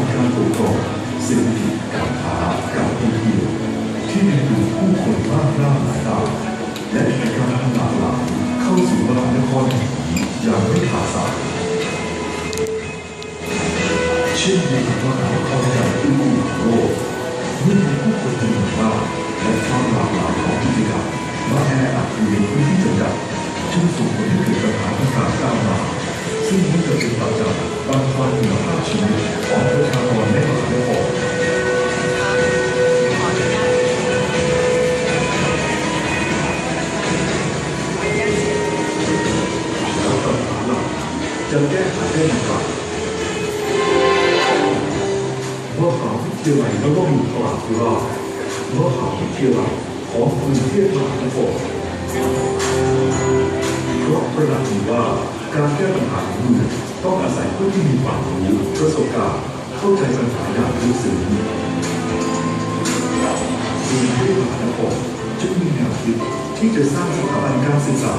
ำทางตกต่อเศรษฐกิจการค้าการท่องเที่ยวที่ดึงดูดผู้คนมากหน้าหลายตาและกิจกรรมหลาหลายเข้าสู่วลานครแห่งนี้อย่างไม่ขาดสายเช่นเดียวกับว่าเขาเข้าใจผู้คนโลกเมื่อมีผู้คนจำนวนมากและความหลากหลายของกิจกรรมมาแออัดอยู่ในพื้นที่จำกัดจึงส่งผลให้เกิดปัญหาต่างๆตามมาซึ่งไม่จะเป็นปัจจัย บางความคุณภาพชีวิตของประชากรในมหานครแล้วปัญหาหลักจะแก้ไขได้อย่างไรมหาวิทยาลัยนวมินทราธิราชมหาวิทยาลัยของกรุงเทพมหานครเพ ราะประหลักถือว่า การแก้ปัญหาของเมืองต้องอาศัยผู้ที่มีความรู้ประสบการณ์เข้าใจปัญหาอย่างลึกซึ้งกรุงเทพมหานครจึงมีแนวคิดที่จะสร้างสถาบันการศึกษา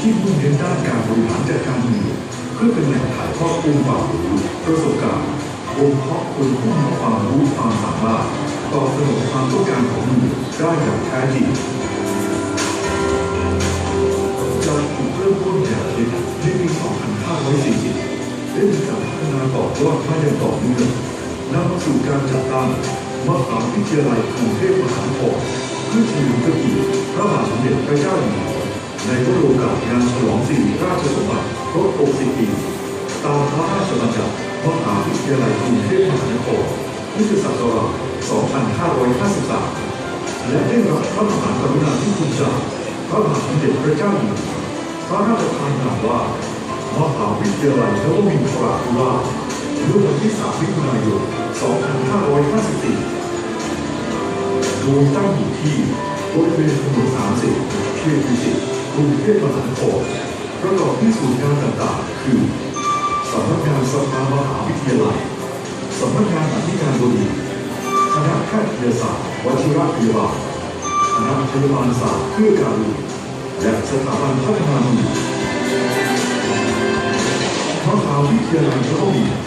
ที่มุ่งเน้นด้านการบริหารจัดการเมืองเพื่อเป็นแหล่งถ่ายทอดองค์ความรู้ประสบการณ์องค์เพาะคนผู้มีความรู้ความสามารถตอบสนองความต้องการของเมืองได้อย่างแท้จริง 2540 ได้มีการพัฒนาต่อยอดมาอย่างต่อเนื่องนำมาสู่การจัดตั้งมหาวิทยาลัยกรุงเทพมหานครเพื่อเฉลิมพระเกียรติพระบาทสมเด็จพระเจ้าอยู่หัวในวโอกาสงานฉลองสิริราชสมบัติครบ60ปีตามพระราชบัญญัติมหาวิทยาลัยกรุงเทพมหานครพุทธศักราช2553 และได้รับพระมหากรุณาธิคุณจากพระบาทสมเด็จพระเจ้าอยู่หัวพระราชทานนามว่า มหาวิทยาลัยนวมินทราธิราชเมื่อวันที่ 3 มิถุนายน 2554 โดยตั้งอยู่ที่บริเวณถนน30เขตดุสิตกรุงเทพมหานครประกอบด้วยศูนย์งานต่างๆ คือสำนักงานสภามหาวิทยาลัยสำนักงานอธิการบดีคณะแพทยศาสตร์วชิรพยาบาลคณะพยาบาลศาสตร์เพื่อการุณและสถาบันพัฒนาเมือง มหาวิทยาลัยนวมินทร์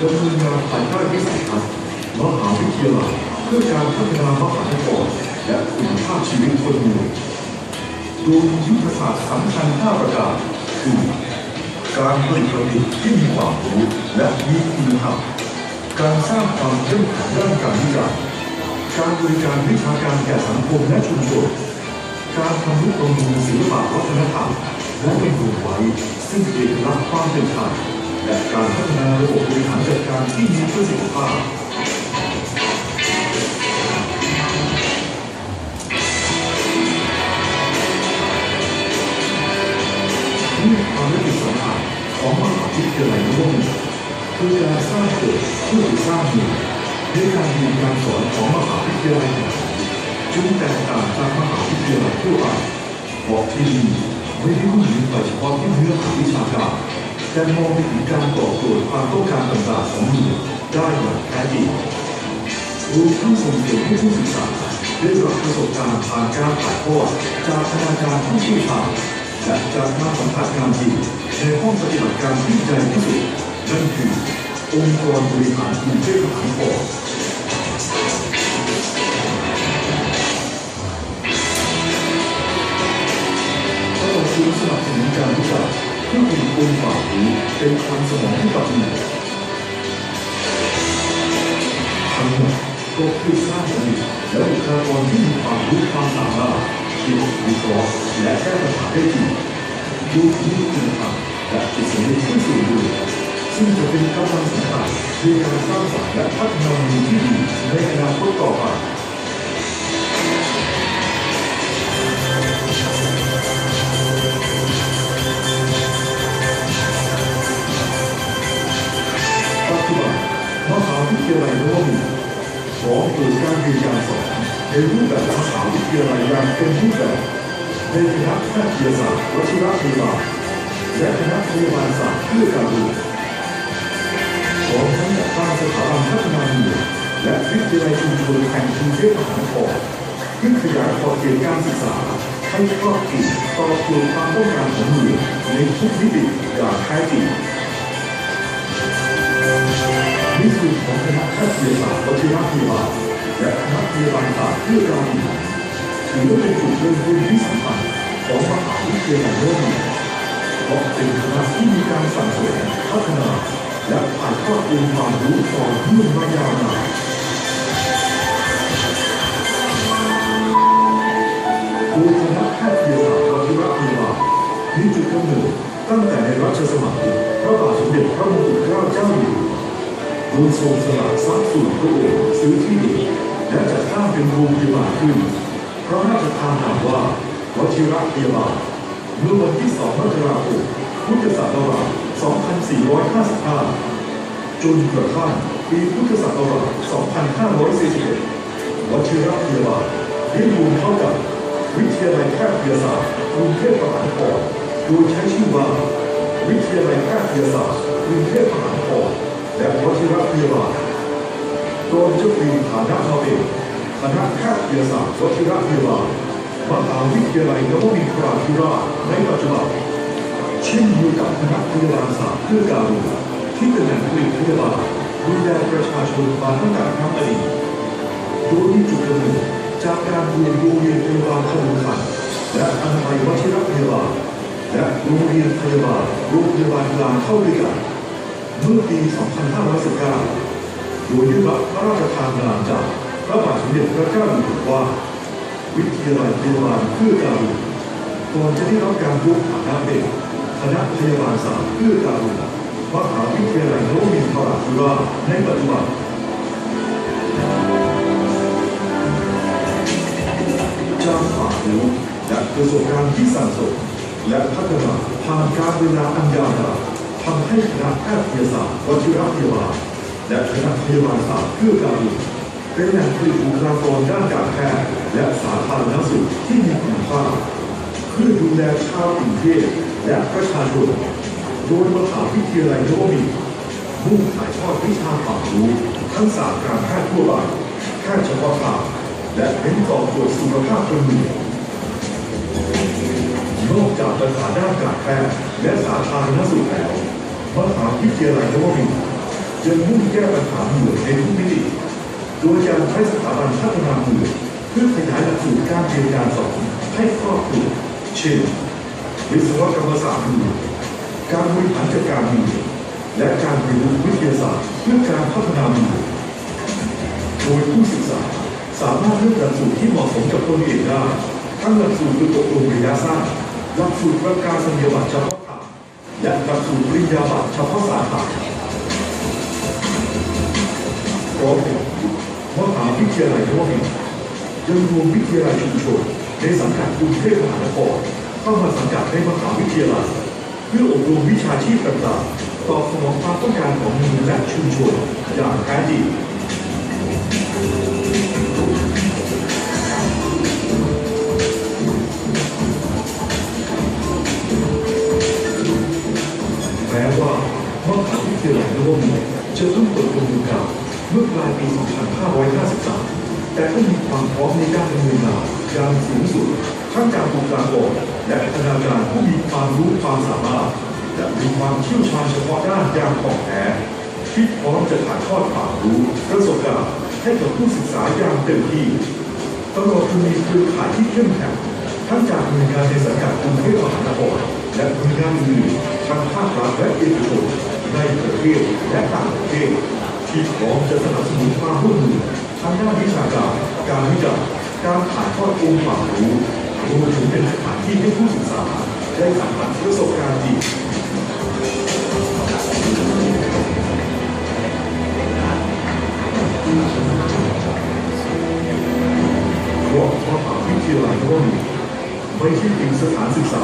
ดำเนินงานภายใต้วิสัยทัศน์มหาวิทยาลัยเพื่อการพัฒนามหานครและคุณภาพชีวิตคนเมืองโดยยุทธศาสตร์สำคัญ5ประการคือการผลิตบัณฑิตที่มีความรู้และมีคุณภาพการสร้างความเข้มแข็งด้านการวิจัยการบริการวิชาการแก่สังคมและชุมชนการทำนุบำรุงศิลปะวัฒนธรรมและเป็นรูไว้ ซึ่งเอกลักษณ์ความเป็นไทยและการพัฒนาระบบบริหารจัดการที่มีประสิทธิภาพนี่ภารกิจสำคัญของมหาวิทยาลัยร่วมคือการสร้างเกิดเพื่อสร้างเมืองในการเรียนการสอนของมหาวิทยาลัยจึงแตกต่างจากมหาวิทยาลัยทั่วไปเพราะที่นี่ ไม่ได้มุ่งเน้นไปเฉพาะที่เนื้อหาวิชาการแต่มองไปถึงการตอบโจทย์ความต้องการต่างๆของเมือได้อย่างแท้จริงรวมทั้งส่งเสริมให้ผู้ศึกษาได้รับประสบการณ์ผ่านการถ่ายทอดจากคณาจารย์ผู้เชี่ยวชาญและจากการสัมผัสงานจริงในห้องปฏิบัติการที่ใหญ่ที่สุดนั่นคือองค์กรบริหารกรุงเทพมหานคร ตลอดจนสนับสนุนการวิจัยเพื่อเป็นองค์ความรู้เป็นคลังสมองให้กับเมืองทั้งหมดก็เพื่อสร้างผลิตและบุคลากรที่มีความรู้ความสามารถที่จะวิเคราะห์และแก้ปัญหาได้จริงดูที่คุณธรรมและจิตสำนึกที่สูงอยู่ซึ่งจะเป็นกำลังสำคัญในการสร้างสรรค์และพัฒนาเมืองที่ดีในอนาคตต่อไป รูปแบบมหาวิทยาลัยอย่างเต็มรูปแบบในคณะแพทยศาสตร์วชิรพยาบาลและคณะพยาบาลศาสตร์เพื่อการดูพร้อมทั้งจัดตั้งสถาบันพัฒนาเมืองและวิทยาลัยชุมชนแห่งกรุงเทพมหานครเพื่อขยายขอบเขตการศึกษาให้ครอบคลุมตอบโจทย์ความต้องการของเมืองในทุกมิติอย่างแท้จริงนี่คือของคณะแพทยศาสตร์วชิรพยาบาล พยาบาลศาสตร์เพื่อการบริหารถือว่าเป็นจุดเริ่มต้นที่สำคัญของมหาวิทยาลัยโลกเพราะเป็นคณะที่มีการสั่งสมพัฒนาและถ่ายทอดองค์ความรู้ต่อเนื่องมายาวนานโดยคณะแพทยศาสตร์วชิระพยาบาลมีจุดกำเนิดตั้งแต่ในรัชสมัยพระบาทสมเด็จพระมงกุฎเกล้าเจ้าอยู่หัวโดยทรงสละทรัพย์ส่วนพระองค์ซื้อที่ดิน และจัดสร้างเป็นโรงพยาบาลขึ้นพระราชทานนามว่าวชิระพยาบาลเมื่อวันที่ 2 มกราคม พุทธศักราช 2455 จนกระทั่งปีพุทธศักราช 2541วชิระพยาบาลได้รวมเข้ากับวิทยาลัยแพทยศาสตร์กรุงเทพมหานครโดยใช้ชื่อว่า วิทยาลัยแพทยศาสตร์กรุงเทพมหานครและวชิระพยาบาล โดยเจ้าปีฐานะเราเองคณะแพทยศาสตร์วชิระพยาบาลมหาวิทยาลัยนวมินทราธิราชในปัจจุบันเช่นเดียวกับคณะพยาบาลศาสตร์เพื่อการุที่เป็นแหล่งผลิตพยาบาลดูแลประชาชนมาตั้งแต่ครั้งอดีตโดยมีจุดกำเนิดจากการเรียนโรงเรียนพยาบาลขบุขันและอนามัยวชิระพยาบาลและโรงเรียนพยาบาลโรงพยาบาลกลางเข้าด้วยกันเมื่อปี 2519 โดยได้รับพระราชทานนามจากพระบาทสมเด็จพระเจ้าอยู่หัวว่า วิทยาลัยพยาบาลเพื่อการุณก่อนจะได้รับการยกฐานะเป็นคณะพยาบาลศาสตร์เพื่อการุณมหาวิทยาลัยโนวมินทราธิราในปัจจุบันจากความรู้และประสบการณ์ที่สั่งสมและพัฒนาผ่านการเวลาอันยาวนานทำให้คณะแพทยศาสตร์วชิรพยาบาล และคณะพยาบาลศาสตร์เพื่อการุณเป็นแหล่งผลิตบุคลากรด้านการแพทย์และสาธารณสุขที่มีคุณภาพเพื่อดูแลชาวกรุงเทพและประชาชนโดยมหาวิทยาลัยนวมินมุ่งถ่ายทอดวิชาความรู้ทั้งศาสตร์การแพทย์ทั่วไปแพทย์เฉพาะทางและเน้นตอบโจทย์สุขภาพคนเมืองนอกจากปัญหาด้านการแพทย์และสาธารณสุขแล้วมหาวิทยาลัยนวมินทร์ ยังมุ่งแก้ปัญหาเมืองในทุกมิติ โดยการใช้สถาบันพัฒนาเมืองเพื่อขยายหลักสูตรการเรียนการสอนให้ครอบคลุมเช่น วิศวกรรมศาสตร์เมืองการบริหารจัดการเมืองและการเรียนรู้วิทยาศาสตร์เพื่อการพัฒนาเมืองโดยผู้ศึกษาสามารถเลือกหลักสูตรที่เหมาะสมกับตนเองได้ ทั้งหลักสูตรฝึกอบรมระยะสั้นหลักสูตรประกาศนียบัตรเฉพาะทางและหลักสูตรปริญญาบัตรเฉพาะสาขา ร้อมถึงมหาวิทยาลัยนวมินทร์ยังรวมวิทยาลัยชุมชนในสังกัดกรุงเทพมหานครเข้ามาสังกัดในมหาวิทยาลัยเพื่ออบรมวิชาชีพต่างๆ ตอบสนองความต้องการของเมืองและชุมชนอย่างแท้จริงแม้ว่ามหาวิทยาลัยนวมินทร์จะเพิ่งเปิดดำเนินการ เมื่อปลายปี 2553 แต่ก็มีความพร้อมในการดำเนินงานอย่างสูงสุดทั้งจากบุคลากรและคณาการผู้มีความรู้ความสามารถ และมีความเชี่ยวชาญเฉพาะด้านอย่างของแท้ที่พร้อมจะถ่ายทอดความรู้ประสบการณ์ให้กับผู้ศึกษาอย่างเต็มที่ตลอดจนมีเครือข่ายที่เข้มแข็งทั้งจากหน่วยงานในสังกัดกรุงเทพมหานครและหน่วยงานอื่นทั้งภาครัฐและเอกชนในประเทศและต่างประเทศ ที่พร้อมจะสนับสนุนความร่วมมือทางด้านวิชาการ การวิจัยการถ่ายทอดองค์ความรู้รวมถึงเป็นสถานที่ให้ผู้ศึกษาได้สัมผัสประสบการณ์จริงเพราะมหาวิทยาลัยนวมินทร์ไม่ใช่เพียงสถานศึกษา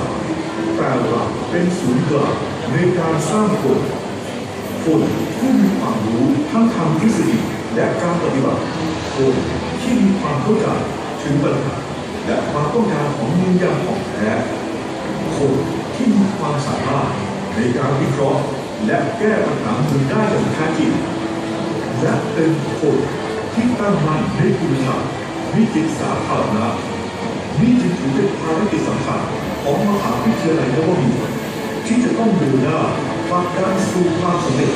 แต่ลักเป็นศูนย์กลางในการสร้างคน คนผู้มีความรู้ทั้งทางทฤษฎีและการปฏิบัติคนที่มีความเข้าใจถึงปัญหาและความต้องการของเมืองอย่างของแท้คนที่มีความสามารถในการวิเคราะห์ และแก้ปัญหาเมืองได้อย่างแท้จริงและเป็นคนที่ตั้งมั่นในคุณธรรมวิจิตรสาธารณะนี่จึงถือเป็นภารกิจสำคัญของมหาวิทยาลัยนวมินทร์ที่จะต้องเดินหน้า ผลักดันสู่ความสำเร็จ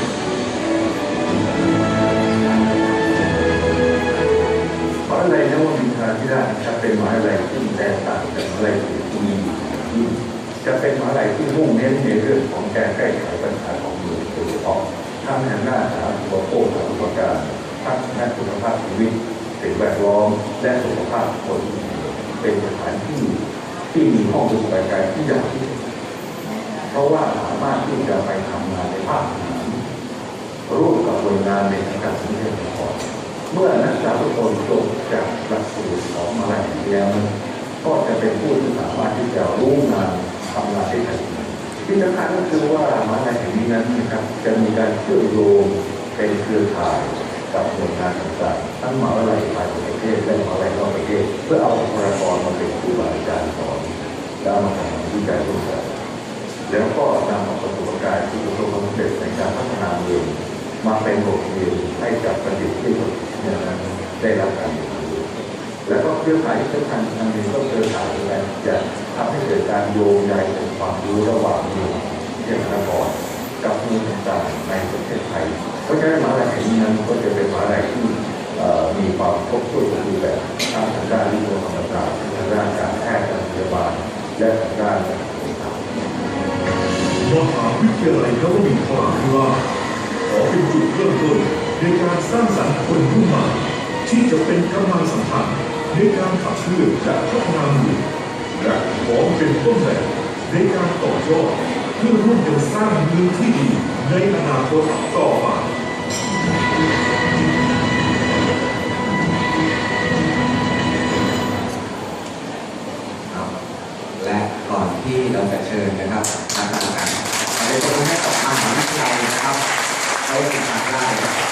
มหาวิทยาลัยนวมินทราธิราชนะครับเป็นมหายาลัยที่แตกต่างจากมหาวิทยาลัยอื่นที่จะเป็นมหาลัยที่มุ่งเน้นในเรื่องของการแก้ไขปัญหาของเมืองโดยเฉพาะทั้งทางด้านสาธารณสุขภาพสาธารณการทั้งด้านคุณภาพชีวิตสิ่งแวดล้อมและสุขภาพคน เป็นสถานที่ที่มีห้องปฏิบัติการที่ใหญ่ที่สุด ราะว่าสามารถที่จะไปทำงานในภาคสนามร่วมกับหน่วยงานในทางการศึกษาก่อนเมื่อนักศึกษาทุกคนจบจากหลักสูตรของมหาลัยแล้วนั้นก็จะเป็นผู้ที่สามารถที่จะรู้งานทำงานได้ทันทีที่สำคัญก็คือว่ามาลัยแห่งนี้นั้นนะครับจะมีการเชื่อมโยงเป็นเครือข่ายกับหน่วยงานต่างๆทั้งมหาวิทยาลัยภายในประเทศและมหาวิทยาลัยนอกประเทศเพื่อเอาบุคลากรมาเป็นครูบาอาจารย์ มาเป็นบทเรียนให้กับประเทศที่เนี่ได้รับการเรียนรู้แล้วก็เครือข่ายที่สำคัญทางนึ่งก็เครือข่ายในการจะทำให้เกิดการโยงใยองค์ความรู้ระหว่างเมืองเทพนครกับเมืองต่างๆในประเทศไทย เพราะฉะนั้นมหาลัยแห่งนี้นั้นก็จะเป็นมหาลัยที่มีความครบถ้วนสมบูรณ์แบบทางด้านวิทยาศาสตร์ทางด้านการแพทย์การพยาบาลและทางด้านมหาวิทยาลัยนวมินทราธิวา อเป็นจุดเริ่มต้นในการสร้างสรรค์คนรุ่นใหม่ที่จะเป็นกำลังสำคัญในการขับเคลื่อนจากพัฒนาเมืองและขอเป็นต้นแบบในการต่อยอดเพื่อร่วมกันสร้างเมืองที่ดีในอนาคตต่อไปและก่อนที่เราจะเชิญนะครับทางการได้ตรงให้กับมหาวิทยเรายนะครับ เขาติดตามได้